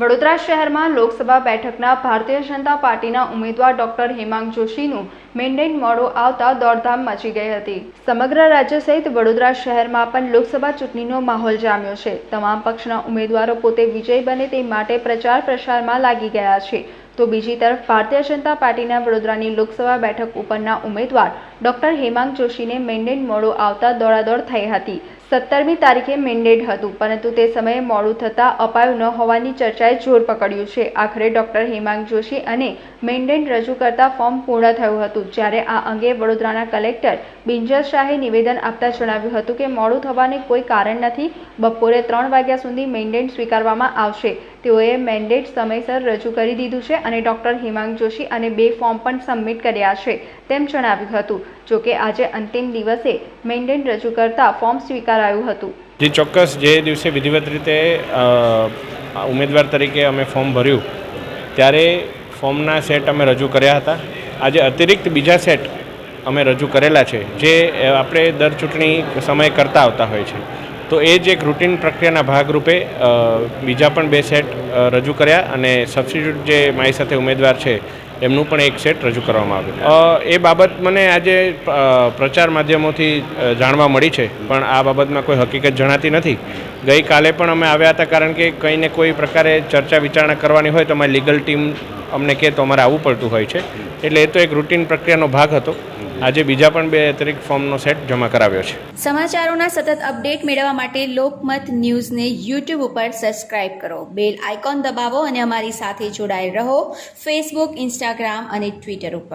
વડોદરા શહેરમાં લોકસભા બેઠકના ભારતીય જનતા પાર્ટીના ઉમેદવાર ડોક્ટર હેમાંગ જોશીનું મેન્ડેટ મોડું આવતા દોડધામ મચી ગઈ હતી. સમગ્ર રાજ્ય સહિત વડોદરા શહેરમાં પણ લોકસભા ચૂંટણીનો માહોલ જામ્યો છે. તમામ પક્ષના ઉમેદવારો પોતે વિજય બને તે માટે પ્રચાર પ્રસારમાં લાગી ગયા છે. તો બીજી તરફ ભારતીય જનતા પાર્ટીના વડોદરાની લોકસભા બેઠક ઉપરના ઉમેદવાર ડોક્ટર હેમાંગ જોશીને મેન્ડેટ મોડું આવતા દોડાદોડ થઈ હતી. સત્તરમી તારીખે મેન્ડેટ હતું, પરંતુ તે સમયે મોડું થતાં અપાયું ન હોવાની ચર્ચાએ જોર પકડ્યું છે. આખરે ડોક્ટર હેમાંગ જોશી અને મેન્ડેટ રજૂ કરતા ફોર્મ પૂર્ણ થયું હતું, જ્યારે આ અંગે વડોદરાના કલેક્ટર બિંજલ શાહે નિવેદન આપતા જણાવ્યું હતું કે મોડું થવાને કોઈ કારણ નથી, બપોરે ત્રણ વાગ્યા સુધી મેન્ડેટ સ્વીકારવામાં આવશે. તેઓએ મેન્ડેટ સમયસર રજૂ કરી દીધું છે અને ડોક્ટર હેમાંગ જોશી અને બે ફોર્મ પણ સબમિટ કર્યા છે, તેમ જણાવ્યું હતું. જોકે આજે અંતિમ દિવસે મેન્ડેટ રજૂ કરતા ફોર્મ સ્વીકારાયું હતું. જે, ચોક્કસ. જે દિવસે વિધિવત રીતે ઉમેદવાર તરીકે અમે ફોર્મ ભર્યું, ત્યારે ફોર્મના સેટ અમે રજૂ કર્યા હતા. આજે અતિરિક્ત બીજા સેટ અમે રજૂ કરેલા છે, જે આપણે દર ચૂંટણી સમયે કરતા આવતા હોય છે. તો એ જ એક રૂટીન પ્રક્રિયાના ભાગરૂપે બીજા પણ બે સેટ રજૂ કર્યા અને સબસ્ટિટ્યૂટ જે મારી સાથે ઉમેદવાર છે એમનું પણ એક સેટ રજૂ કરવામાં આવ્યું. એ બાબત મને આજે પ્રચાર માધ્યમોથી જાણવા મળી છે. પણ આ બાબતમાં કોઈ હકીકત જણાતી નથી. ગઈકાલે પણ અમે આવ્યા હતા કારણ કે કંઈ ને કોઈ પ્રકારે ચર્ચા વિચારણા કરવાની હોય તો અમારી લીગલ ટીમ અમને કહે તો અમારે આવવું પડતું હોય છે. એટલે એ તો એક રૂટીન પ્રક્રિયાનો ભાગ હતો. આજે બીજા પણ બે અતિરિક્ત ફોર્મનો સેટ જમા કરાવ્યો છે. સમાચારોના સતત અપડેટ મેળવવા માટે લોકમત ન્યૂઝને યુટ્યુબ ઉપર સબસ્ક્રાઇબ કરો. બેલ આઇકોન દબાવો અને અમારી સાથે જોડાયેલ રહો. ફેસબુક, ઇન્સ્ટાગ્રામ અને ટ્વિટર ઉપર.